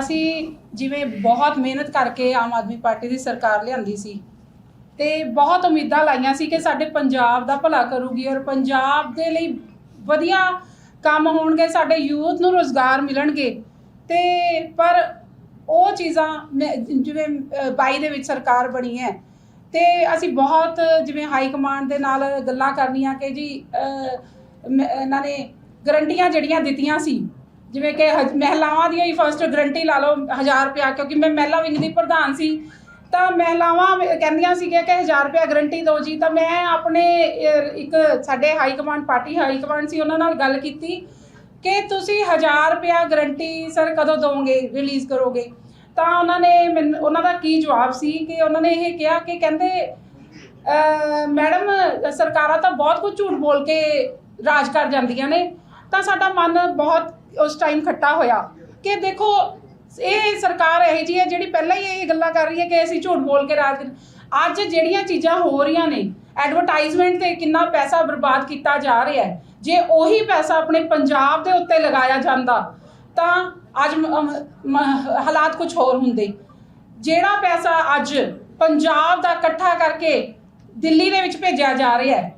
ਅਸੀਂ ਜਿਵੇਂ ਬਹੁਤ ਮਿਹਨਤ ਕਰਕੇ ਆਮ ਆਦਮੀ ਪਾਰਟੀ ਦੀ ਸਰਕਾਰ ਲਿਆਂਦੀ ਸੀ ਤੇ ਬਹੁਤ ਉਮੀਦਾਂ ਲਾਈਆਂ ਸੀ ਕਿ ਸਾਡੇ ਪੰਜਾਬ ਦਾ ਭਲਾ ਕਰੂਗੀ ਔਰ ਪੰਜਾਬ ਦੇ ਲਈ ਵਧੀਆ ਕੰਮ ਹੋਣਗੇ ਸਾਡੇ ਯੂਥ ਨੂੰ ਰੋਜ਼ਗਾਰ ਮਿਲਣਗੇ। ਤੇ ਪਰ ਉਹ ਚੀਜ਼ਾਂ ਮੈਂ- ਜਿਵੇਂ ਅ, 22 ਦੇ ਵਿੱਚ ਸਰਕਾਰ ਬਣੀ ਹੈ ਤੇ ਅਸੀਂ ਬਹੁਤ ਜਿਵੇਂ ਹਾਈ ਕਮਾਂਡ ਦੇ ਨਾਲ ਗੱਲਾਂ ਕਰਨੀਆਂ ਕਿ ਜੀ ਮ- ਇਹਨਾਂ ਨੇ ਗਰੰਟੀਆਂ ਜਿਹੜੀਆਂ ਦਿੱਤੀਆਂ ਸੀ ਜਿਵੇਂ ਕਿ ਹਜ- ਮਹਿਲਾਵਾਂ ਦੀਆਂ ਹੀ ਫਸਟ ਗਰੰਟੀ ਲਾ ਲਓ 1000 ਰੁਪਇਆ ਕਿਉਂਕਿ ਮੈਂ ਮਹਿਲਾ ਵਿੰਗ ਦੀ ਪ੍ਰਧਾਨ ਸੀ ਤਾਂ ਮਹਿਲਾਵਾਂ ਵੀ ਕਹਿੰਦੀਆਂ ਸੀਗੀਆਂ ਕਿ 1000 ਰੁਪਇਆ ਗਰੰਟੀ ਦਿਓ ਜੀ ਤਾਂ ਮੈਂ ਆਪਣੇ ਅਹ, ਇੱਕ ਸਾਡੇ high command party high command ਸੀ ਉਹਨਾਂ ਨਾਲ ਗੱਲ ਕੀਤੀ ਕਿ ਤੁਸੀਂ 1000 ਰੁਪਇਆ ਗਰੰਟੀ ਸਰ ਕਦੋਂ ਦੋਗੇ ਰਿਲੀਜ਼ ਕਰੋਗੇ? ਤਾਂ ਉਹਨਾਂ ਨੇ ਮੈਨੂੰ ਉਹਨਾਂ ਦਾ ਕੀ ਜਵਾਬ ਸੀ ਕਿ ਉਹਨਾਂ ਨੇ ਇਹ ਕਿਹਾ ਕਿ ਕਹਿੰਦੇ ਅਹ, ਮੈਡਮ ਸਰਕਾਰਾਂ ਤਾਂ ਬਹੁਤ ਕੁਝ ਝੂਠ ਬੋਲ ਕੇ ਰਾਜ ਕਰ ਜਾਂਦੀਆਂ ਨੇ ਤਾਂ ਸਾਡਾ ਮਨ ਬਹੁਤ ਉਸ ਟਾਈਮ ਖੱਟਾ ਹੋਇਆ ਕਿ ਦੇਖੋ, ਇਹ ਸਰਕਾਰ ਇਹੋ ਜਿਹੀ ਹੈ ਜਿਹੜੀ ਪਹਿਲਾਂ ਹੀ ਇਹ ਗੱਲਾਂ ਕਰ ਰਹੀ ਹੈ ਕਿ ਅਸੀਂ ਝੂਠ ਬੋਲ ਕੇ ਰਾਜ ਅੱਜ ਜਿਹੜੀਆਂ ਚੀਜ਼ਾਂ ਹੋ ਰਹੀਆਂ ਨੇ ਐਡਵਰਟਾਈਜ਼ਮੈਂਟ ਤੇ ਕਿੰਨਾ ਪੈਸਾ ਬਰਬਾਦ ਕੀਤਾ ਜਾ ਰਿਹਾ ਹੈ, ਜੇ ਉਹੀ ਪੈਸਾ ਆਪਣੇ ਪੰਜਾਬ ਦੇ ਉੱਤੇ ਲਗਾਇਆ ਜਾਂਦਾ, ਤਾਂ ਅੱਜ ਹਾਲਾਤ ਕੁਝ ਹੋਰ ਹੁੰਦੇ। ਜਿਹੜਾ ਪੈਸਾ ਅੱਜ ਪੰਜਾਬ ਦਾ ਇਕੱਠਾ ਕਰਕੇ ਦਿੱਲੀ ਦੇ ਵਿੱਚ ਭੇਜਿਆ ਜਾ ਰਿਹਾ ਹੈ,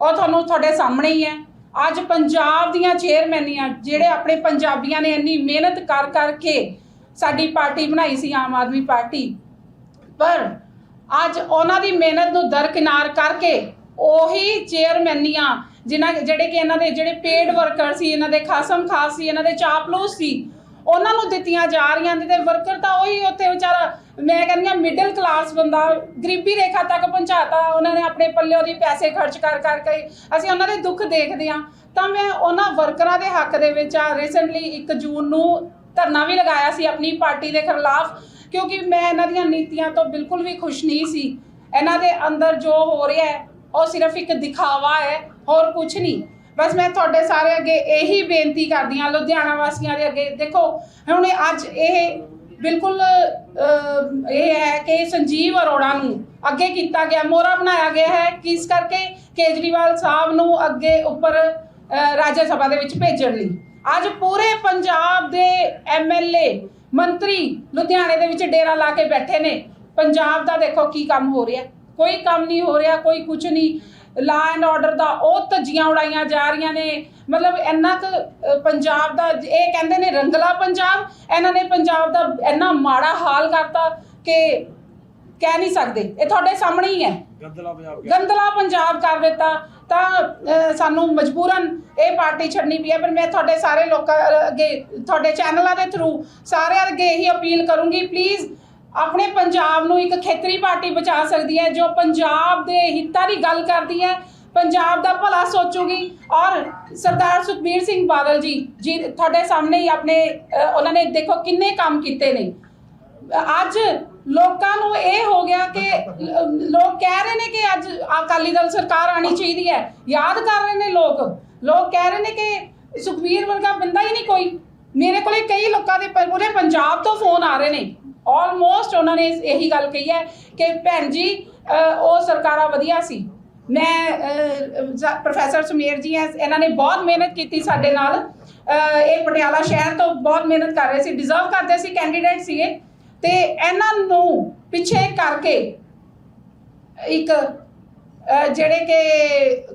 ਉਹ ਤੁਹਾਨੂੰ ਤੁਹਾਡੇ ਸਾਹਮਣੇ ਹੀ ਹੈ। ਅੱਜ ਪੰਜਾਬ ਦੀਆਂ ਚੇਅਰਮੈਨੀਆਂ ਜਿਹੜੇ ਆਪਣੇ ਪੰਜਾਬੀਆਂ ਨੇ ਇੰਨੀ ਮਿਹਨਤ ਕਰ ਕਰਕੇ ਸਾਡੀ ਪਾਰਟੀ ਬਣਾਈ ਸੀ, ਆਮ ਆਦਮੀ ਪਾਰਟੀ। ਪਰ ਅੱਜ ਉਹਨਾਂ ਦੀ ਮਿਹਨਤ ਨੂੰ ਦਰਕਿਨਾਰ ਕਰਕੇ ਉਹੀ ਚੇਅਰਮੈਨੀਆਂ ਜਿਨ੍ਹਾਂ ਜਿਹੜੇ ਕਿ ਇਹਨਾਂ ਦੇ, ਜਿਹੜੇ ਪੇਡ ਵਰਕਰ ਸੀ, ਇਹਨਾਂ ਦੇ ਖਾਸਮ ਖਾਸ ਸੀ, ਇਹਨਾਂ ਦੇ ਚਾਪਲੂਸ ਸੀ, ਉਹਨਾਂ ਨੂੰ ਦਿੱਤੀਆਂ ਜਾ ਰਹੀਆਂ ਨੇ ਤੇ ਵਰਕਰ ਤਾਂ ਉਹੀ ਉੱਥੇ ਵਿਚਾਰਾ ਮੈਂ ਕਹਿੰਦੀ ਆ ਮਿਡਲ ਕਲਾਸ ਬੰਦਾ, ਗਰੀਬੀ ਰੇਖਾ ਤੱਕ ਪਹੁੰਚਾਤਾ, ਉਹਨਾਂ ਨੇ ਆਪਣੇ ਪੱਲਿਓ ਦੀ ਪੈਸੇ ਖਰਚ ਕਰ ਕਰ ਕੇ ਅਸੀਂ ਉਹਨਾਂ ਦੇ ਦੁੱਖ ਦੇਖਦੇ ਆ ਤਾਂ ਮੈਂ ਉਹਨਾਂ ਵਰਕਰਾਂ ਦੇ ਹੱਕ ਦੇ ਵਿੱਚ ਆ ਰੀਸੈਂਟਲੀ 1 ਜੂਨ ਨੂੰ ਧਰਨਾ ਵੀ ਲਗਾਇਆ ਸੀ ਆਪਣੀ ਪਾਰਟੀ ਦੇ ਖਿਲਾਫ, ਕਿਉਂਕਿ ਮੈਂ ਇਹਨਾਂ ਦੀਆਂ ਨੀਤੀਆਂ ਤੋਂ ਬਿਲਕੁਲ ਵੀ ਖੁਸ਼ ਨਹੀਂ ਸੀ। ਇਹਨਾਂ ਦੇ ਅੰਦਰ ਜੋ ਹੋ ਰਿਹਾ ਹੈ, ਉਹ ਸਿਰਫ ਇੱਕ ਦਿਖਾਵਾ ਹੈ, ਹੋਰ ਕੁਝ ਨਹੀਂ। ਬਸ ਮੈਂ ਤੁਹਾਡੇ ਸਾਰੇ ਅੱਗੇ ਇਹੀ ਬੇਨਤੀ ਕਰਦੀ ਹਾਂ, ਲੁਧਿਆਣਾ ਵਾਸੀਆਂ ਦੇ ਅੱਗੇ। ਦੇਖੋ, ਹੁਣ ਅੱਜ ਇਹ ਬਿਲਕੁਲ ਇਹ ਹੈ ਕਿ ਸੰਜੀਵ ਅਰੋੜਾ ਨੂੰ ਅੱਗੇ ਕੀਤਾ ਗਿਆ, ਮੋਹਰਾ ਬਣਾਇਆ ਗਿਆ ਹੈ, ਕਿਸ ਕਰਕੇ ਕੇਜਰੀਵਾਲ ਸਾਹਿਬ ਨੂੰ ਅੱਗੇ ਉੱਪਰ ਰਾਜ ਸਭਾ ਦੇ ਵਿੱਚ ਭੇਜਣ ਲਈ। ਅੱਜ ਪੂਰੇ ਪੰਜਾਬ ਦੇ ਐਮਐਲਏ ਮੰਤਰੀ ਲੁਧਿਆਣੇ ਦੇ ਵਿੱਚ ਡੇਰਾ ਲਾ ਕੇ ਬੈਠੇ ਨੇ। ਪੰਜਾਬ ਦਾ ਦੇਖੋ ਕੀ ਕੰਮ ਹੋ ਰਿਹਾ। ਕੋਈ ਕੰਮ ਨਹੀਂ ਹੋ ਰਿਹਾ, ਕੋਈ ਕੁਝ ਨਹੀਂ। ਲਾ ਐਂਡ ਆਰਡਰ ਦਾ ਉਹ ਧੱਜੀਆਂ ਉਡਾਈਆਂ ਜਾ ਰਹੀਆਂ ਨੇ। ਮਤਲਬ ਇੰਨਾ ਕੁ ਪੰਜਾਬ ਦਾ ਇਹ ਕਹਿੰਦੇ ਨੇ ਰੰਗਲਾ ਪੰਜਾਬ ਇਹਨਾਂ ਨੇ ਪੰਜਾਬ ਦਾ ਇੰਨਾ ਮਾੜਾ ਹਾਲ ਕਰਤਾ ਕਿ ਕਹਿ ਨਹੀਂ ਸਕਦੇ। ਇਹ ਤੁਹਾਡੇ ਸਾਹਮਣੇ ਹੀ ਹੈ। ਗੰਦਲਾ ਪੰਜਾਬ ਗੰਦਲਾ ਪੰਜਾਬ ਕਰ ਦਿੱਤਾ। ਤਾਂ ਸਾਨੂੰ ਮਜਬੂਰਨ ਇਹ ਪਾਰਟੀ ਛੱਡਣੀ ਪਈ ਹੈ। ਪਰ ਮੈਂ ਤੁਹਾਡੇ ਸਾਰੇ ਲੋਕਾਂ ਅੱਗੇ ਤੁਹਾਡੇ ਚੈਨਲਾਂ ਦੇ ਥਰੂ ਸਾਰਿਆਂ ਅੱਗੇ ਇਹੀ ਅਪੀਲ ਕਰੂੰਗੀ ਪਲੀਜ਼ ਆਪਣੇ ਪੰਜਾਬ ਨੂੰ ਇੱਕ ਖੇਤਰੀ ਪਾਰਟੀ ਬਚਾ ਸਕਦੀ ਹੈ ਜੋ ਪੰਜਾਬ ਦੇ ਹਿੱਤਾਂ ਦੀ ਗੱਲ ਕਰਦੀ ਹੈ ਪੰਜਾਬ ਦਾ ਭਲਾ ਸੋਚੂਗੀ ਔਰ ਸਰਦਾਰ ਸੁਖਬੀਰ ਸਿੰਘ ਬਾਦਲ ਜੀ ਜੀ ਤੁਹਾਡੇ ਸਾਹਮਣੇ ਹੀ ਆਪਣੇ ਉਹਨਾਂ ਨੇ ਦੇਖੋ ਕਿੰਨੇ ਕੰਮ ਕੀਤੇ ਨੇ। ਅੱਜ ਲੋਕਾਂ ਨੂੰ ਇਹ ਹੋ ਗਿਆ ਕਿ ਲੋਕ ਕਹਿ ਰਹੇ ਨੇ ਕਿ ਅੱਜ ਅਕਾਲੀ ਦਲ ਸਰਕਾਰ ਆਣੀ ਚਾਹੀਦੀ ਹੈ। ਯਾਦ ਕਰ ਰਹੇ ਨੇ ਲੋਕ। ਲੋਕ ਕਹਿ ਰਹੇ ਨੇ ਕਿ ਸੁਖਵੀਰ ਵਰਗਾ ਬੰਦਾ ਹੀ ਨਹੀਂ ਕੋਈ। ਮੇਰੇ ਕੋਲੇ ਕਈ ਲੋਕਾਂ ਦੇ ਪੂਰੇ ਪੰਜਾਬ ਤੋਂ ਫੋਨ ਆ ਰਹੇ ਨੇ। ਆਲਮੋਸਟ ਉਹਨਾਂ ਨੇ ਇਹੀ ਗੱਲ ਕਹੀ ਹੈ ਕਿ ਭੈਣ ਜੀ ਉਹ ਸਰਕਾਰਾਂ ਵਧੀਆ ਸੀ। ਮੈਂ ਪ੍ਰੋਫੈਸਰ ਸੁਮੇਰ ਜੀ ਐ ਇਹਨਾਂ ਨੇ ਬਹੁਤ ਮਿਹਨਤ ਕੀਤੀ ਸਾਡੇ ਨਾਲ। ਇਹ ਪਟਿਆਲਾ ਸ਼ਹਿਰ ਤੋਂ ਬਹੁਤ ਮਿਹਨਤ ਕਰ ਰਹੇ ਸੀ ਡਿਜ਼ਰਵ ਕਰਦੇ ਸੀ ਕੈਂਡੀਡੇਟ ਸੀਗੇ। ਤੇ ਇਹਨਾਂ ਨੂੰ ਪਿੱਛੇ ਕਰਕੇ ਇੱਕ ਜਿਹੜੇ ਕਿ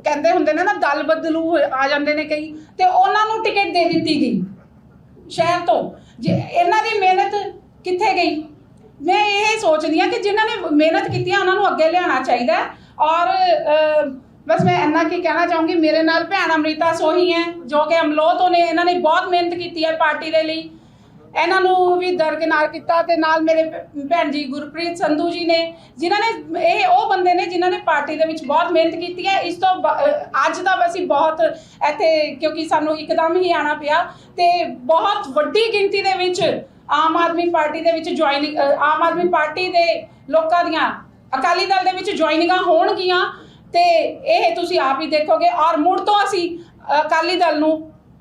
ਕਹਿੰਦੇ ਹੁੰਦੇ ਨੇ ਨਾ, ਦਲ ਬਦਲੂ ਆ ਜਾਂਦੇ ਨੇ ਕਈ। ਤੇ ਉਹਨਾਂ ਨੂੰ ਟਿਕਟ ਦੇ ਦਿੱਤੀ ਗਈ ਸ਼ਹਿਰ ਤੋਂ। ਜੇ ਇਹਨਾਂ ਦੀ ਮਿਹਨਤ ਕਿੱਥੇ ਗਈ? ਮੈਂ ਇਹ ਸੋਚਦੀ ਹਾਂ ਕਿ ਜਿਨ੍ਹਾਂ ਨੇ ਮਿਹਨਤ ਕੀਤੀ ਹੈ ਉਹਨਾਂ ਨੂੰ ਅੱਗੇ ਲਿਆਉਣਾ ਚਾਹੀਦਾ ਔਰ ਬਸ ਮੈਂ ਇੰਨਾ ਕੀ ਕਹਿਣਾ ਚਾਹੂੰਗੀ, ਮੇਰੇ ਨਾਲ ਭੈਣ ਅਮ੍ਰਿਤਾ ਸੋਹੀ ਹੈ, ਜੋ ਕਿ ਅਮਲੋਹ ਤੋਂ ਨੇ ਇਹਨਾਂ ਨੇ ਬਹੁਤ ਮਿਹਨਤ ਕੀਤੀ ਹੈ ਪਾਰਟੀ ਦੇ ਲਈ। ਇਹਨਾਂ ਨੂੰ ਵੀ ਦਰਕਿਨਾਰ ਕੀਤਾ ਤੇ ਨਾਲ ਮੇਰੇ ਭੈਣ ਜੀ ਗੁਰਪ੍ਰੀਤ ਸੰਧੂ ਜੀ ਨੇ, ਜਿਨ੍ਹਾਂ ਨੇ, ਇਹ ਉਹ ਬੰਦੇ ਨੇ ਜਿਨ੍ਹਾਂ ਨੇ ਪਾਰਟੀ ਦੇ ਵਿੱਚ ਬਹੁਤ ਮਿਹਨਤ ਕੀਤੀ ਹੈ। ਇਸ ਤੋਂ ਬ- ਅੱਜ ਦਾ ਅਸੀਂ ਬਹੁਤ ਇੱਥੇ, ਕਿਉਂਕਿ ਸਾਨੂੰ ਇੱਕਦਮ ਹੀ ਆਣਾ ਪਿਆ ਤੇ ਬਹੁਤ ਵੱਡੀ ਗਿਣਤੀ ਦੇ ਵਿੱਚ ਆਮ ਆਦਮੀ ਪਾਰਟੀ ਦੇ ਵਿੱਚ ਜੁਆਇਨਿੰਗ ਆਮ ਆਦਮੀ ਪਾਰਟੀ ਦੇ ਲੋਕਾਂ ਦੀਆਂ ਅਕਾਲੀ ਦਲ ਦੇ ਵਿੱਚ ਜੁਆਇਨਿੰਗਾਂ ਹੋਣਗੀਆਂ ਤੇ ਇਹ ਤੁਸੀਂ ਆਪ ਹੀ ਦੇਖੋਗੇ ਔਰ ਮੁੜ ਤੋਂ ਅਸੀਂ ਅਕਾਲੀ ਦਲ ਨੂੰ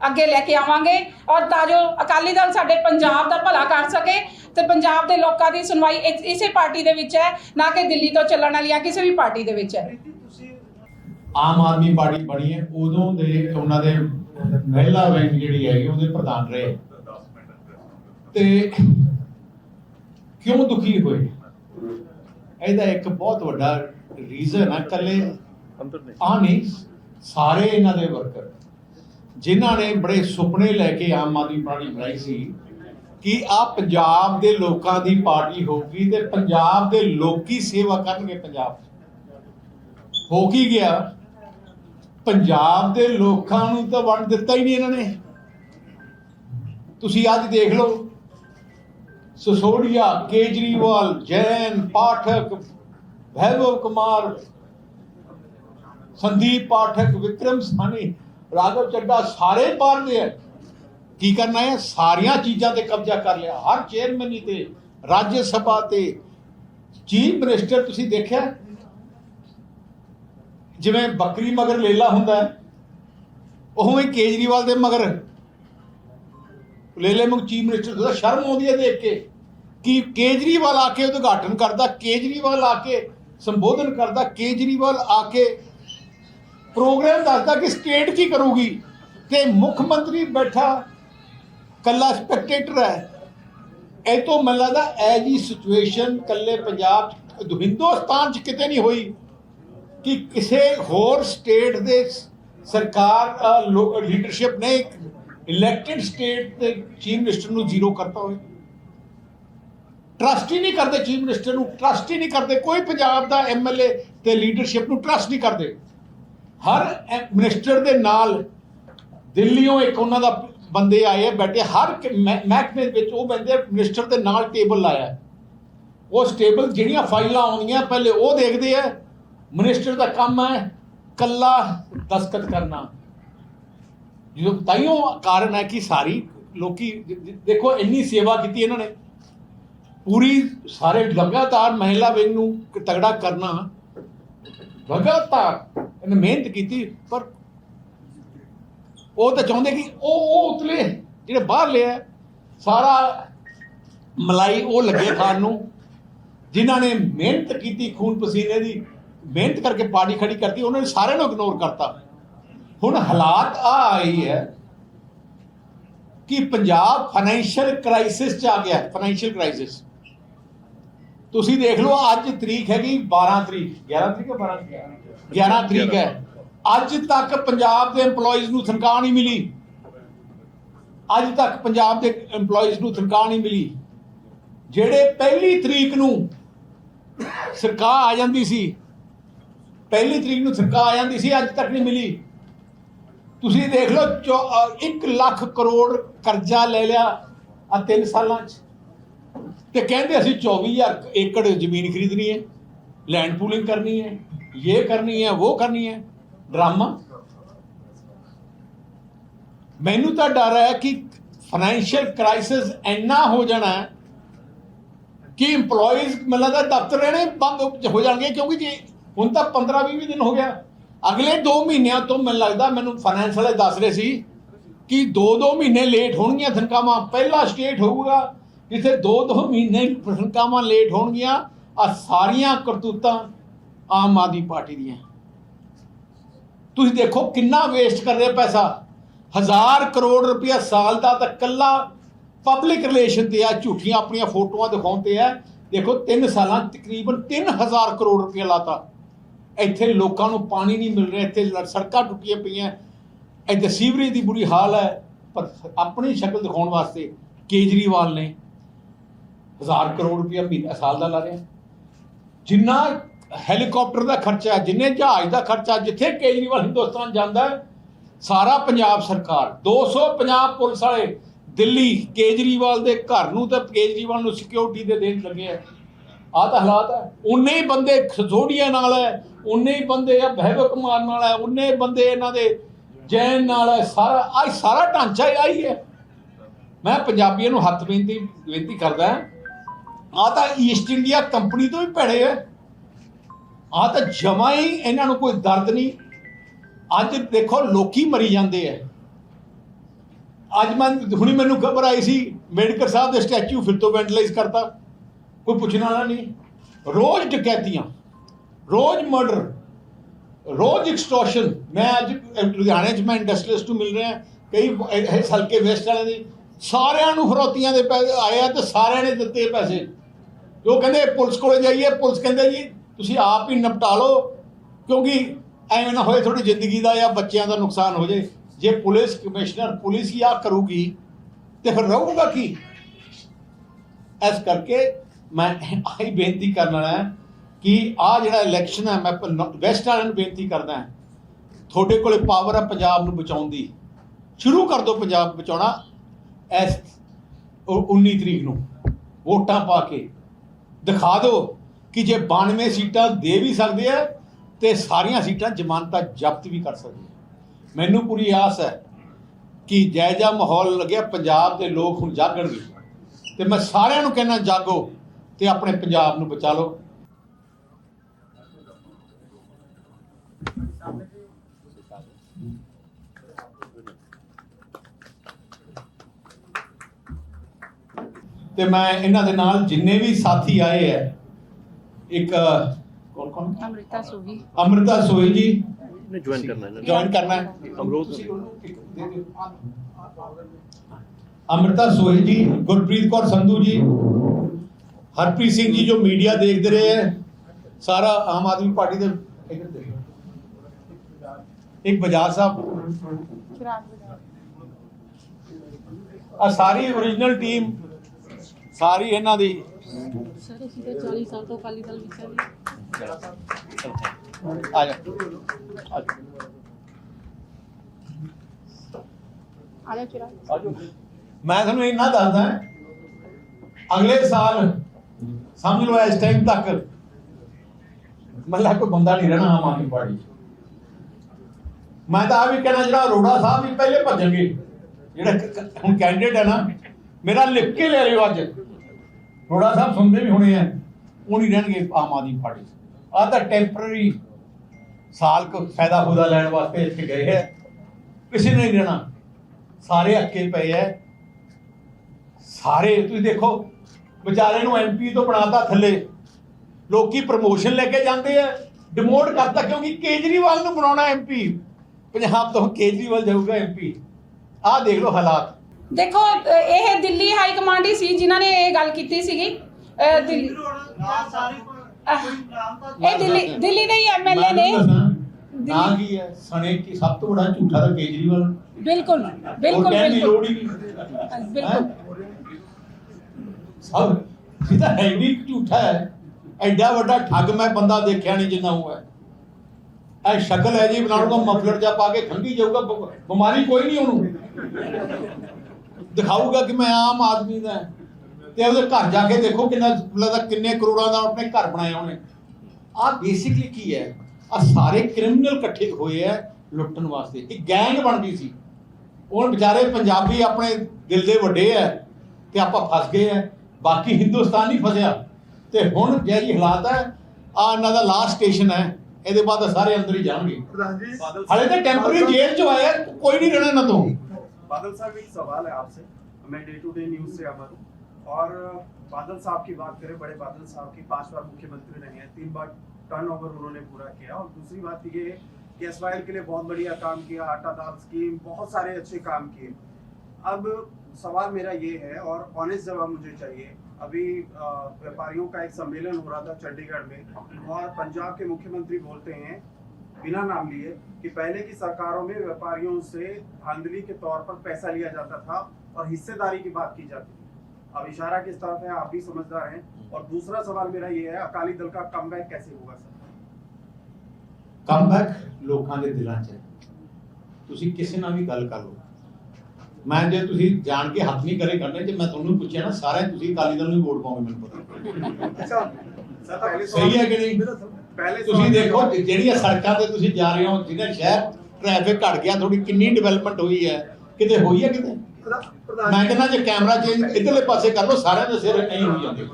ਅੱਗੇ ਲੈ ਕੇ ਆਵਾਂਗੇ ਔਰ ਤਾਂ ਜੋ ਅਕਾਲੀ ਦਲ ਸਾਡੇ ਪੰਜਾਬ ਦਾ ਭਲਾ ਕਰ ਸਕੇ ਤੇ ਪੰਜਾਬ ਦੇ ਲੋਕਾਂ ਦੀ ਸੁਣਵਾਈ ਇਸੇ ਪਾਰਟੀ ਦੇ ਵਿੱਚ ਹੈ, ਨਾ ਕਿ ਦਿੱਲੀ ਤੋਂ ਚੱਲਣ ਵਾਲੀਆਂ ਕਿਸੇ ਵੀ ਪਾਰਟੀ ਦੇ ਵਿੱਚ ਹੈ। ਆਮ ਆਦਮੀ ਪਾਰਟੀ ਬਣੀ ਹੈ, ਉਦੋਂ ਦੇ ਉਹਨਾਂ ਦੇ ਮਹਿਲਾ ਵਿੰਗ ਜਿਹੜੀ ਹੈਗੀ, ਉਹਦੇ ਪ੍ਰਧਾਨ ਰਹੇ। ਤੇ ਕਿਉਂ ਦੁਖੀ ਹੋਏ? ਇਹਦਾ ਇੱਕ ਬਹੁਤ ਵੱਡਾ ਰੀਜ਼ਨ ਹੈ ਕੱਲੇ ਆ ਨਹੀਂ। ਸਾਰੇ ਇਹਨਾਂ ਦੇ ਵਰਕਰ ਜਿਨ੍ਹਾਂ ਨੇ ਬੜੇ ਸੁਪਨੇ ਲੈ ਕੇ ਆਮ ਆਦਮੀ ਪਾਰਟੀ ਬਣਾਈ ਸੀ ਕਿ ਆ ਪੰਜਾਬ ਦੇ ਲੋਕਾਂ ਦੀ ਪਾਰਟੀ ਹੋਊਗੀ ਤੇ ਪੰਜਾਬ ਦੇ ਲੋਕੀ ਸੇਵਾ ਕਰਨਗੇ ਪੰਜਾਬ ਹੋ ਕੀ ਗਿਆ? ਪੰਜਾਬ ਦੇ ਲੋਕਾਂ ਨੂੰ ਤਾਂ ਵੰਡ ਦਿੱਤਾ ਹੀ ਨਹੀਂ ਇਹਨਾਂ ਨੇ। ਤੁਸੀਂ ਅੱਜ ਦੇਖ ਲਓ ਸਿਸੋੜੀਆ, ਕੇਜਰੀਵਾਲ, ਜੈਨ, ਪਾਠਕ, ਵੈਭਵ ਕੁਮਾਰ, ਸੰਦੀਪ ਪਾਠਕ, ਵਿਕਰਮ ਸਾਨੀ ਰਾਘਵ ਚੱਡਾ, ਸਾਰੇ ਬਾਹਰ ਦੇ ਹੈ। ਕੀ ਕਰਨਾ ਹੈ? ਸਾਰੀਆਂ ਚੀਜ਼ਾਂ ਤੇ ਕਬਜ਼ਾ ਕਰ ਲਿਆ। ਹਰ ਚੇਅਰਮੈਨੀ ਤੇ, ਰਾਜ ਸਭਾ ਤੇ, ਚੀਫ ਮਿਨਿਸਟਰ ਤੁਸੀਂ ਦੇਖਿਆ? ਜਿਵੇਂ ਬੱਕਰੀ ਮਗਰ ਲੇਲਾ ਹੁੰਦਾ ਹੈ ਉਵੇਂ ਕੇਜਰੀਵਾਲ ਦੇ ਮਗਰ। ਲੇਲੇ ਮੁਖ ਚੀਫ ਮਿਨਿਸਟਰ ਦਾ ਸ਼ਰਮ ਆਉਂਦੀ ਹੈ ਦੇਖ ਕੇ। ਕਿ ਕੇਜਰੀਵਾਲ ਆ ਕੇ ਉਦਘਾਟਨ ਕਰਦਾ, ਕੇਜਰੀਵਾਲ ਆ ਕੇ ਸੰਬੋਧਨ ਕਰਦਾ, ਕੇਜਰੀਵਾਲ ਆ ਕੇ ਪ੍ਰੋਗਰਾਮ ਦੱਸਦਾ ਕਿ ਸਟੇਟ ਕੀ ਕਰੂਗੀ। ਤੇ ਮੁੱਖ ਮੰਤਰੀ ਬੈਠਾ, ਕੱਲਾ ਸਪੈਕਟੇਟਰ ਹੈ। ਇਹ ਤੋਂ ਮੈਨੂੰ ਲੱਗਦਾ ਐ ਜੀ ਸਿਚੁਏਸ਼ਨ ਕੱਲੇ ਪੰਜਾਬ ਚ, ਹਿੰਦੁਸਤਾਨ ਚ ਕਿਤੇ ਨਹੀਂ ਹੋਈ ਕਿ ਕਿਸੇ ਹੋਰ ਸਟੇਟ ਦੇ ਸਰਕਾਰ ਲੀਡਰਸ਼ਿਪ ਨੇ ਇਲੈਕਟਿਡ ਸਟੇਟ ਦੇ ਚੀਫ ਮਿਨਿਸਟਰ ਨੂੰ ਜ਼ੀਰੋ ਕਰਤਾ ਹੋਵੇ। ਟਰਸਟ ਹੀ ਨਹੀਂ ਕਰਦੇ ਚੀਫ ਮਿਨਿਸਟਰ ਨੂੰ ਟਰਸਟ ਹੀ ਨਹੀਂ ਕਰਦੇ। ਕੋਈ ਪੰਜਾਬ ਦਾ ਐਮਐਲਏ ਤੇ ਲੀਡਰਸ਼ਿਪ ਨੂੰ ਟਰਸਟ ਨਹੀਂ ਕਰਦੇ। ਹਰ ਮਿਨਿਸਟਰ ਦੇ ਨਾਲ ਦਿੱਲੀੋਂ ਇੱਕ ਉਹਨਾਂ ਦਾ ਬੰਦੇ ਆਏ ਬੈਠੇ ਹਰ ਕ- ਮਹਿ- ਮਹਿਕਮੇ ਵਿੱਚ ਉਹ ਬੰਦੇ ਮਿਨਿਸਟਰ ਦੇ ਨਾਲ ਟੇਬਲ ਲਾਇਆ ਉਸ ਟੇਬਲ ਜਿਹੜੀਆਂ ਫਾਈਲਾਂ ਆਉਣੀਆਂ ਪਹਿਲੇ ਉਹ ਦੇਖਦੇ ਆ। ਮਿਨਿਸਟਰ ਦਾ ਕੰਮ ਹੈ ਕੱਲਾ ਦਸਤਖਤ ਕਰਨਾ। ਜਦੋਂ ਤਾਈਓ ਕਾਰਨ ਹੈ ਕਿ ਸਾਰੀ ਲੋਕੀ ਦੇਖੋ ਇੰਨੀ ਸੇਵਾ ਕੀਤੀ ਇਹਨਾਂ ਨੇ। ਪੂਰੀ ਸਾਰੇ ਲਗਾਤਾਰ ਮਹਿਲਾ ਵਿੰਗ ਨੂੰ ਤਗੜਾ ਕਰਨਾ, ਲਗਾਤਾਰ ਇਹਨੇ ਮਿਹਨਤ ਕੀਤੀ, ਪਰ ਉਹ ਤਾਂ ਚਾਹੁੰਦੇ ਕਿ ਉਹ ਉਹ ਉਤਲੇ, ਜਿਹੜੇ ਬਾਹਰ ਲਿਆ ਸਾਰਾ ਮਲਾਈ ਉਹ ਲੱਗੇ ਖਾਣ ਨੂੰ, ਜਿਨ੍ਹਾਂ ਨੇ ਮਿਹਨਤ ਕੀਤੀ ਖੂਨ ਪਸੀਨੇ ਦੀ, ਮਿਹਨਤ ਕਰਕੇ ਪਾਰਟੀ ਖੜੀ ਕਰਤੀ, ਉਹਨਾਂ ਨੇ ਸਾਰਿਆਂ ਨੂੰ ਇਗਨੋਰ ਕਰਤਾ। ਹੁਣ ਹਾਲਾਤ ਆ ਆਈ ਹੈ ਕਿ ਪੰਜਾਬ ਫਾਈਨੈਂਸ਼ੀਅਲ ਕ੍ਰਾਈਸਿਸ ਚ ਆ ਗਿਆ ਫਾਈਨੈਂਸ਼ੀਅਲ ਕ੍ਰਾਈਸਿਸ ਤੁਸੀਂ ਦੇਖ ਲਓ, ਅੱਜ ਤਰੀਕ ਹੈਗੀ 12 ਤਰੀਕ। 11 ਤਰੀਕ ਹੈ 12 ਤਰੀਕ? 11 ਤਰੀਕ ਹੈ। ਅੱਜ ਤੱਕ ਪੰਜਾਬ ਦੇ EMPLOYEES ਨੂੰ ਤਨਖਾਹ ਨਹੀਂ ਮਿਲੀ। ਅੱਜ ਤੱਕ ਪੰਜਾਬ ਦੇ EMPLOYEES ਨੂੰ ਤਨਖਾਹ ਨਹੀਂ ਮਿਲੀ। ਜਿਹੜੇ ਪਹਿਲੀ ਤਰੀਕ ਨੂੰ ਸਰਕਾਰ ਆ ਜਾਂਦੀ ਸੀ, ਪਹਿਲੀ ਤਰੀਕ ਨੂੰ ਸਰਕਾਰ ਆ ਜਾਂਦੀ ਸੀ, ਅੱਜ ਤੱਕ ਨਹੀਂ ਮਿਲੀ। ਤੁਸੀਂ ਦੇਖ ਲਓ 1 ਲੱਖ ਕਰੋੜ ਕਰਜ਼ਾ ਲੈ ਲਿਆ ਆ 3 ਸਾਲਾਂ 'ਚ। ਤੇ ਕਹਿੰਦੇ ਅਸੀਂ 24000 ਏਕੜ ਜ਼ਮੀਨ ਖਰੀਦਣੀ ਹੈ ਲੈਂਡ ਪੂਲਿੰਗ ਕਰਨੀ ਹੈ ਇਹ ਕਰਨੀ ਹੈ ਉਹ ਕਰਨੀ ਹੈ। ਡਰਾਮਾ? ਮੈਨੂੰ ਤਾਂ ਡਰ ਹੈ ਕਿ ਫਾਈਨੈਂਸ਼ੀਅਲ ਕ੍ਰਾਈਸਿਸ ਇੰਨਾ ਹੋ ਜਾਣਾ ਕਿ EMPLOYEES, ਮੈਨੂੰ ਲੱਗਦਾ ਦਫ਼ਤਰ ਰਹਿਣੇ ਬੰਦ ਹੋ ਜਾਣਗੇ, ਕਿਉਂਕਿ ਜੇ ਹੁਣ ਤਾਂ 15 20 ਦਿਨ ਹੋ ਗਿਆ। ਅਗਲੇ 2 ਮਹੀਨਿਆਂ ਤੋਂ ਮੈਨੂੰ ਲੱਗਦਾ ਮੈਨੂੰ ਫਾਈਨੈਂਸ ਵਾਲੇ ਦੱਸ ਰਹੇ ਸੀ ਕਿ 2-2 ਮਹੀਨੇ ਲੇਟ ਹੋਣਗੀਆਂ ਤਨਖਾਹਾਂ ਪਹਿਲਾ ਸਟੇਟ ਹੋਊਗਾ, ਜਿੱਥੇ 2-2 ਮਹੀਨੇ ਤਨਖਾਹਾਂ ਲੇਟ ਹੋਣਗੀਆਂ। ਆ ਸਾਰੀਆਂ ਕਰਤੂਤਾਂ ਆਮ ਆਦਮੀ ਪਾਰਟੀ ਦੀਆਂ। ਤੁਸੀਂ ਦੇਖੋ ਕਿੰਨਾ ਵੇਸਟ ਕਰ ਰਹੇ ਪੈਸਾ। ਹਜ਼ਾਰ ਕਰੋੜ ਰੁਪਇਆ ਸਾਲ ਦਾ ਤਾਂ ਕੱਲਾ ਪਬਲਿਕ ਰਿਲੇਸ਼ਨ ਤੇ ਆ, ਝੂਠੀਆਂ ਆਪਣੀਆਂ ਫੋਟੋਆਂ ਦਿਖਾਉਣ ਤੇ ਆ। ਦੇਖੋ 3 ਸਾਲਾਂ 'ਚ ਤਕਰੀਬਨ 3000 ਕਰੋੜ ਰੁਪਇਆ ਲਾਤਾ। ਇੱਥੇ ਲੋਕਾਂ ਨੂੰ ਪਾਣੀ ਨਹੀਂ ਮਿਲ ਰਿਹਾ, ਇੱਥੇ ਸੜਕਾਂ ਟੁੱਟੀਆਂ ਪਈਆਂ। ਇੱਥੇ ਸੀਵਰੇਜ ਦੀ ਬੁਰੀ ਹਾਲ ਹੈ, ਪਰ ਆਪਣੀ ਸ਼ਕਲ ਦਿਖਾਉਣ ਵਾਸਤੇ ਕੇਜਰੀਵਾਲ ਨੇ ਹਜ਼ਾਰ ਕਰੋੜ ਰੁਪਇਆ ਮਹੀਨਾ, ਸਾਲ ਦਾ ਲਾ ਰਿਹਾ ਜਿੰਨਾ ਹੈਲੀਕਾਪਟਰ ਦਾ ਖਰਚਾ, ਜਿੰਨੇ ਜਹਾਜ਼ ਦਾ ਖਰਚਾ, ਜਿੱਥੇ ਕੇਜਰੀਵਾਲ ਹਿੰਦੁਸਤਾਨ ਜਾਂਦਾ ਸਾਰਾ ਪੰਜਾਬ ਸਰਕਾਰ 250 ਪੁਲਿਸ ਵਾਲੇ ਦਿੱਲੀ ਕੇਜਰੀਵਾਲ ਦੇ ਘਰ ਨੂੰ ਤੇ ਕੇਜਰੀਵਾਲ ਨੂੰ ਸਿਕਿਉਰਿਟੀ ਦੇ ਦੇਣ ਲੱਗੇ ਆ। ਆਹ ਤਾਂ ਹਾਲਾਤ ਹੈ। ਉਨੇ ਹੀ ਬੰਦੇ ਖਸੋੜੀਆਂ ਨਾਲ ਹੈ, ਉਨੇ ਹੀ ਬੰਦੇ ਆ ਭੈਰਵ ਕੁਮਾਰ ਨਾਲ ਹੈ, ਉਨੇ ਬੰਦੇ ਇਹਨਾਂ ਦੇ ਜੈਨ ਨਾਲ ਹੈ, ਸਾਰਾ ਆਹ ਸਾਰਾ ਢਾਂਚਾ ਹੀ ਆਈ ਹੈ। ਮੈਂ ਪੰਜਾਬੀਆਂ ਨੂੰ ਹੱਥ ਬੇਨਤੀ ਬੇਨਤੀ ਕਰਦਾ ਆ ਤਾਂ ਈਸਟ ਇੰਡੀਆ ਕੰਪਨੀ ਤੋਂ ਵੀ ਭੈੜੇ ਹੈ ਆ ਤਾਂ ਜਮਾ ਹੀ ਇਹਨਾਂ ਨੂੰ ਕੋਈ ਦਰਦ ਨਹੀਂ। ਅੱਜ ਦੇਖੋ ਲੋਕੀ ਮਰੀ ਜਾਂਦੇ ਐ ਅੱਜ ਮੈਂ ਹੁਣੀ ਮੈਨੂੰ ਖਬਰ ਆਈ ਸੀ, ਮੇਡਕਰ ਸਾਹਿਬ ਦੇ ਸਟੈਚੂ ਫਿਰ ਤੋਂ ਵੈਂਡਲਾਈਜ਼ ਕਰਤਾ। ਕੋਈ ਪੁੱਛਣਾ ਵਾਲਾ ਨਹੀਂ। ਰੋਜ਼ ਡਕੈਤੀਆਂ, ਰੋਜ਼ ਮਰਡਰ ਰੋਜ਼ ਐਕਸਟੋਰਸ਼ਨ ਮੈਂ ਅੱਜ ਲੁਧਿਆਣੇ 'ਚ ਮੈਂ ਇੰਡਸਟਰੀਅਲਿਸਟ ਨੂੰ ਮਿਲ ਰਿਹਾ, ਕਈ ਹਲਕੇ ਵੇਸਟ ਵਾਲੇ ਦੀ। ਸਾਰਿਆਂ ਨੂੰ ਫਰੋਤੀਆਂ ਦੇ ਪੈਸੇ ਆਏ ਆ ਤੇ ਸਾਰਿਆਂ ਨੇ ਦਿੱਤੇ ਪੈਸੇ। ਉਹ ਕਹਿੰਦੇ, ਪੁਲਿਸ ਕੋਲੇ ਜਾਈਏ, ਪੁਲਿਸ ਕਹਿੰਦੇ ਜੀ, ਤੁਸੀਂ ਆਪ ਹੀ ਨਿਪਟਾ ਲਓ, ਕਿਉਂਕਿ ਐਵੇਂ ਨਾ ਹੋਏ ਤੁਹਾਡੀ ਜ਼ਿੰਦਗੀ ਦਾ ਜਾਂ ਬੱਚਿਆਂ ਦਾ ਨੁਕਸਾਨ ਹੋ ਜੇ ਜੇ ਪੁਲਿਸ ਕਮਿਸ਼ਨਰ ਪੁਲਿਸ ਹੀ ਆ ਕਰੂਗੀ, ਤੇ ਫਿਰ ਰਹੂਗਾ ਕੀ? ਇਸ ਕਰਕੇ ਮੈਂ ਆਹੀ ਬੇਨਤੀ ਕਰਨ ਵਾਲਾ ਕਿ ਆ ਜਿਹੜਾ ਇਲੈਕਸ਼ਨ ਹੈ, ਮੈਂ ਵੈਸਟ ਵਾਲਿਆਂ ਨੂੰ ਬੇਨਤੀ ਕਰਦਾ ਤੁਹਾਡੇ ਕੋਲੇ ਪਾਵਰ ਹੈ ਪੰਜਾਬ ਨੂੰ ਬਚਾਉਣ ਦੀ। ਸ਼ੁਰੂ ਕਰ ਦਿਓ ਪੰਜਾਬ ਬਚਾਉਣਾ ਇਸ ਉਹ 19 ਤਰੀਕ ਨੂੰ, ਵੋਟਾਂ ਪਾ ਕੇ। ਦਿਖਾ ਦਿਓ ਕਿ ਜੇ 92 ਸੀਟਾਂ ਦੇ ਵੀ ਸਕਦੇ ਆ ਤੇ ਸਾਰੀਆਂ ਸੀਟਾਂ ਜ਼ਮਾਨਤਾਂ ਜ਼ਬਤ ਵੀ ਕਰ ਸਕਦੇ ਆ। ਮੈਨੂੰ ਪੂਰੀ ਆਸ ਹੈ ਕਿ ਜੈਜਾ ਮਾਹੌਲ ਲੱਗਿਆ, ਪੰਜਾਬ ਦੇ ਲੋਕ ਹੁਣ ਜਾਗਣਗੇ। ਤੇ ਮੈਂ ਸਾਰਿਆਂ ਨੂੰ ਕਹਿਣਾ ਜਾਗੋ। ਤੇ ਆਪਣੇ ਪੰਜਾਬ ਨੂੰ ਬਚਾ ਲਓ। ਤੇ ਮੈਂ ਇਹਨਾਂ ਦੇ ਨਾਲ ਜਿੰਨੇ ਵੀ ਸਾਥੀ ਆਏ ਹੈ ਇੱਕ ਕੌਣ ਕੌਣ? ਅਮ੍ਰਿਤਾ ਸੂਗੀ ਅਮ੍ਰਿਤਾ ਸੋਈ ਜੀ। ਨੇ। ਜੁਆਇਨ ਕਰਨਾ ਹੈ। ਜੁਆਇਨ ਕਰਨਾ ਹੈ। ਅਮ੍ਰਿਤਾ ਸੋਈ ਜੀ ਗੁਰਪ੍ਰੀਤ ਕੌਰ ਸੰਧੂ ਜੀ। ਹਰਪ੍ਰੀਤ ਸਿੰਘ ਜੀ ਜੋ ਮੀਡੀਆ ਦੇਖਦੇ ਰਹੇ ਹੈ ਸਾਰਾ ਆਮ ਆਦਮੀ ਪਾਰਟੀ ਦੇ। ਇੱਕ ਬਜਾਜ ਸਾਹਿਬ। ਆ ਸਾਰੀ ਓਰੀਜਨਲ ਟੀਮ ਸਾਰੀ ਇਹਨਾਂ ਦੀ। ਸਰ ਅਸੀਂ ਤਾਂ 40 ਸਾਲ ਤੋਂ ਅਕਾਲੀ ਦਲ ਵਿੱਚ ਆ ਜਾ। ਆ ਜਾ। ਮੈਂ ਤੁਹਾਨੂੰ ਇੰਨਾ ਦੱਸਦਾ ਅਗਲੇ ਸਾਲ ਸਮਝ ਲਓ ਇਸ ਟਾਈਮ ਤੱਕ। ਮਤਲਬ ਕੋਈ ਬੰਦਾ ਨਹੀਂ ਰਹਿਣਾ ਆਮ ਆਦਮੀ ਪਾਰਟੀ ਮੈਂ ਤਾਂ ਆ ਵੀ ਕਹਿਣਾ, ਜਿਹੜਾ ਅਰੋੜਾ ਸਾਹਿਬ ਵੀ ਪਹਿਲੇ ਭੱਜਣਗੇ, ਜਿਹੜਾ ਹੁਣ ਕੈਂਡੀਡੇਟ ਹੈ ਨਾ, ਮੇਰਾ ਲਿਖ ਕੇ ਲੈ ਲਿਓ ਅੱਜ। ਅਰੋੜਾ ਸਾਹਿਬ ਸੁਣਦੇ ਵੀ ਹੋਣੇ ਆ, ਉਹ ਨਹੀਂ ਰਹਿਣਗੇ ਆਮ ਆਦਮੀ ਪਾਰਟੀ 'ਚ। ਆਹ ਤਾਂ ਟੈਂਪਰਰੀ ਸਾਲ ਕੋ ਫਾਇਦਾ ਫੂਦਾ ਲੈਣ ਵਾਸਤੇ ਇੱਥੇ ਗਏ ਹੈ। ਕਿਸੇ ਨੇ ਨਹੀਂ ਰਹਿਣਾ। ਸਾਰੇ ਅੱਕੇ ਪਏ ਐ ਸਾਰੇ, ਤੁਸੀਂ ਦੇਖੋ ਵਿਚਾਰੇ ਨੂੰ ਐਮਪੀ ਤੋਂ ਬਣਾਤਾ ਥੱਲੇ। ਲੋਕੀ ਪ੍ਰਮੋਸ਼ਨ ਲੈ ਕੇ ਜਾਂਦੇ ਆ ਡਿਮੋਟ ਕਰਤਾ ਕਿਉਂਕਿ ਕੇਜਰੀਵਾਲ ਨੂੰ ਬਣਾਉਣਾ ਐਮਪੀ ਪੰਜਾਬ ਤੋਂ ਕੇਜਰੀਵਾਲ ਜਾਊਗਾ ਐਮਪੀ ਆਹ ਦੇਖ ਲਓ ਹਾਲਾਤ। ਦੇਖੋ ਇਹ ਦਿੱਲੀ ਹਾਈ ਕਮਾਂਡ ਹੀ ਸੀ ਜਿਨ੍ਹਾਂ ਨੇ ਇਹ ਗੱਲ ਕੀਤੀ ਸੀਗੀ। ਦਿੱਲੀ ਅਹ, ਇਹ ਦਿੱਲੀ ਦਿੱਲੀ ਦੇ ਹੀ ਐਮਐਲਏ ਨੇ। ਨਾ ਕੀ ਹੈ ਸਣੇ ਕੀ ਸਭ ਤੋਂ ਵੱਡਾ ਝੂਠਾ ਤਾਂ ਕੇਜਰੀਵਾਲ। ਬਿਲਕੁਲ ਬਿਲਕੁਲ ਦੀ ਬਿਲਕੁਲ। ਸਭ। ਜਿਹਦਾ ਹੈ ਵੀ ਝੂਠਾ ਹੈ। ਐਡਾ ਵੱਡਾ ਠੱਗ ਮੈਂ ਬੰਦਾ ਦੇਖਿਆ ਨਹੀਂ ਜਿੰਨਾ ਉਹ ਹੈ। ਇਹ ਸ਼ਕਲ ਹੈ ਜੀ ਬਣਾਉਗਾ ਮਫਲਰ ਜਾ ਪਾ ਕੇ ਖੰਗੀ ਜਾਊਗਾ ਬਿਮਾਰੀ ਕੋਈ ਨਹੀਂ ਉਹਨੂੰ। ਦਿਖਾਊਗਾ ਕਿ ਮੈਂ ਆਮ ਆਦਮੀ ਦਾ। ਤੇ ਉਹਦੇ ਘਰ ਜਾ ਕੇ ਦੇਖੋ ਕਿੰਨਾ ਲੱਗਦਾ ਕਿੰਨੇ ਕਰੋੜਾਂ ਦਾ ਆਪਣੇ ਘਰ ਬਣਾਇਆ ਉਹਨੇ। ਆਹ ਬੇਸਿਕਲੀ ਕੀ ਹੈ? ਆ ਸਾਰੇ ਕ੍ਰਿਮੀਨਲ ਇਕੱਠੇ ਹੋਏ ਆ ਲੁੱਟਣ ਵਾਸਤੇ। ਇੱਕ ਗੈਂਗ ਬਣਦੀ ਸੀ। ਉਹ ਵਿਚਾਰੇ ਪੰਜਾਬੀ ਆਪਣੇ ਦਿਲ ਦੇ ਵੱਡੇ ਆ ਤੇ ਆਪਾਂ ਫਸ ਗਏ ਆ। ਬਾਕੀ ਹਿੰਦੁਸਤਾਨ ਨਹੀਂ ਫਸਿਆ ਤੇ ਹੁਣ ਜਿਹੜੀ ਹਾਲਾਤ ਹੈ ਆ ਇਹਨਾਂ ਦਾ ਲਾਸਟ ਸਟੇਸ਼ਨ ਹੈ ਇਹਦੇ ਬਾਅਦ ਤਾਂ ਸਾਰੇ ਅੰਦਰ ਹੀ ਜਾਣਗੇ प्रधान जी ਹਲੇ ਤਾਂ ਟੈਂਪਰੇਰੀ ਜੇਲ੍ਹ ਚ ਆਇਆ ਕੋਈ ਨਹੀਂ ਰਹਿਣਾ ਇਹਨਾਂ ਤੋਂ बादल साहब एक सवाल है आपसे मैं डे टू डे न्यूज से अमर हूँ और बादल साहब की बात करें बड़े बादल साहब की पांच बार मुख्यमंत्री रहे हैं तीन बार टर्न ओवर उन्होंने पूरा किया और दूसरी बात ये है कि एस के लिए बहुत बढ़िया काम किया आटा दाल स्कीम बहुत सारे अच्छे काम किए अब सवाल मेरा ये है और ऑनेस्ट जवाब मुझे चाहिए अभी अ, व्यापारियों का एक सम्मेलन हो रहा था चंडीगढ़ में और पंजाब के मुख्यमंत्री बोलते हैं बिना नाम लिए कि पहले की सरकारों में व्यापारियों से धांधली के तौर पर पैसा लिया जाता था और हिस्सेदारी की बात की जाती थी अब इशारा किस तरफ है आप भी समझदार हैं और दूसरा सवाल मेरा ये है अकाली दल का कम कैसे होगा सर ਕਮਬੈਕ ਲੋਕਾਂ ਦੇ ਦਿਲਾਂ 'ਚ ਹੈ ਤੁਸੀਂ ਕਿਸੇ ਨਾਲ ਵੀ ਗੱਲ ਕਰ ਲਓ ਮੈਂ ਜੇ ਤੁਸੀਂ ਜਾਣ ਕੇ ਹੱਥ ਨਹੀਂ ਕਰੇ ਕਰਨੇ ਜੇ ਮੈਂ ਤੁਹਾਨੂੰ ਪੁੱਛਿਆ ਨਾ ਸਾਰੇ ਤੁਸੀਂ ਅਕਾਲੀ ਦਲ ਨੂੰ ਵੋਟ ਪਾਓਗੇ ਮੈਨੂੰ ਪਤਾ ਅੱਛਾ ਸਹੀ ਹੈ ਕਿ ਨਹੀਂ? ਪਹਿਲੇ ਤੁਸੀਂ ਦੇਖੋ ਜਿਹੜੀਆਂ ਸੜਕਾਂ ਤੇ ਤੁਸੀਂ ਜਾ ਰਹੇ ਹੋ ਜਿਹਨਾਂ ਸ਼ਹਿਰ ਟ੍ਰੈਫਿਕ ਘਟ ਗਿਆ ਥੋੜੀ ਕਿੰਨੀ ਡਿਵੈਲਪਮੈਂਟ ਹੋਈ ਹੈ? ਕਿਤੇ ਹੋਈ ਹੈ ਕਿਤੇ? ਮੈਂ ਕਹਿੰਦਾ ਜੇ ਕੈਮਰਾ ਚੇਂਜ ਇਧਰਲੇ ਪਾਸੇ ਕਰ ਲਓ ਸਾਰਿਆਂ ਦੇ ਸਿਰ ਨਹੀਂ ਹੋ ਜਾਂਦੇ।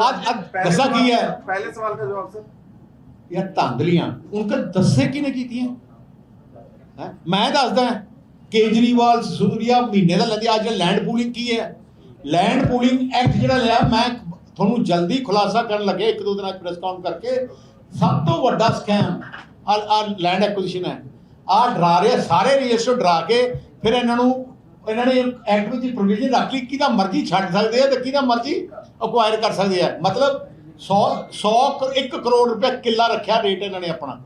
ਅੱਜ ਦੱਸਾ ਕੀ ਹੈ? ਪਹਿਲੇ ਸਵਾਲ ਦਾ ਜਵਾਬ ਸਰ। ਯਾ ਧਾਂਦਲੀਆਂ ਉਹਨਾਂ ਦੱਸੇ ਕਿਨੇ ਕੀਤੀਆਂ? ਮੈਂ ਦੱਸਦਾ ਕੇਜਰੀਵਾਲ ਸੁਧਰੀਆ ਮਹੀਨੇ ਦਾ ਲੈਂਦੇ, ਅੱਜ ਲੈਂਡ ਪੂਲਿੰਗ ਕੀ ਹੈ? ਲੈਂਡ ਪੂਲਿੰਗ ਐਕਟ ਜਿਹੜਾ ਲਿਆ, ਮੈਂ ਤੁਹਾਨੂੰ ਜਲਦੀ ਖੁਲਾਸਾ ਕਰਨ ਲੱਗੇ, ਇੱਕ ਦੋ ਦਿਨਾਂ ਚ ਪ੍ਰੈਸ ਕਾਊਂਟ ਕਰਕੇ। ਸਭ ਤੋਂ ਵੱਡਾ ਸਕੈਮ ਆ ਆ ਲੈਂਡ ਐਕੁਜੀਸ਼ਨ ਹੈ। ਆ ਡਰਾ ਰਿਹਾ ਸਾਰੇ ਰਜਿਸਟਰ ਡਰਾ ਕੇ, ਫਿਰ ਇਹਨਾਂ ਨੂੰ, ਇਹਨਾਂ ਨੇ ਐਕਟ ਵਿੱਚ ਪ੍ਰੋਵੀਜ਼ਨ ਰੱਖ ਲਈ, ਕਿਹਦਾ ਮਰਜ਼ੀ ਛੱਡ ਸਕਦੇ ਆ ਤੇ ਕਿਹਦਾ ਮਰਜ਼ੀ ਅਕਵਾਇਰ ਕਰ ਸਕਦੇ ਆ। ਮਤਲਬ 100 100 1 ਕਰੋੜ ਰੁਪਏ ਕਿੱਲਾ ਰੱਖਿਆ ਰੇਟ ਇਹਨਾਂ ਨੇ ਆਪਣਾ।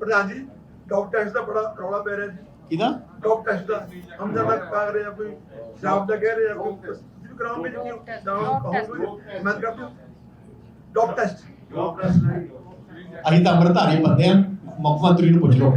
ਪ੍ਰਧਾਨ ਜੀ ਡੌਗ ਦਾ ਬੜਾ ਰੌਲਾ ਪੈ ਰਿਹਾ ਜੀ। ਕਿਹਦਾ? ਡੋਪ ਟੈਸਟ ਦਾ। ਹਮ ਜ਼ਿਆਦਾ ਪਾ ਰਹੇ ਆ ਕੋਈ ਸ਼ਰਾਬ ਦਾ ਕਹਿ ਰਹੇ ਆ ਕੋਈ ਸਿਰਫ ਗ੍ਰਾਮ ਵਿੱਚ ਕਿਉਂ? ਡਾਊਨ ਪਾਉਂਗੇ ਮੈਂ ਕਹਿੰਦਾ ਡੋਪ ਟੈਸਟ ਡੋਪ ਟੈਸਟ ਅਸੀਂ ਤਾਂ ਅੰਮ੍ਰਿਤਧਾਰੀ ਬੰਦੇ ਆ। ਮੁੱਖ ਮੰਤਰੀ ਨੂੰ ਪੁੱਛ ਲਓ।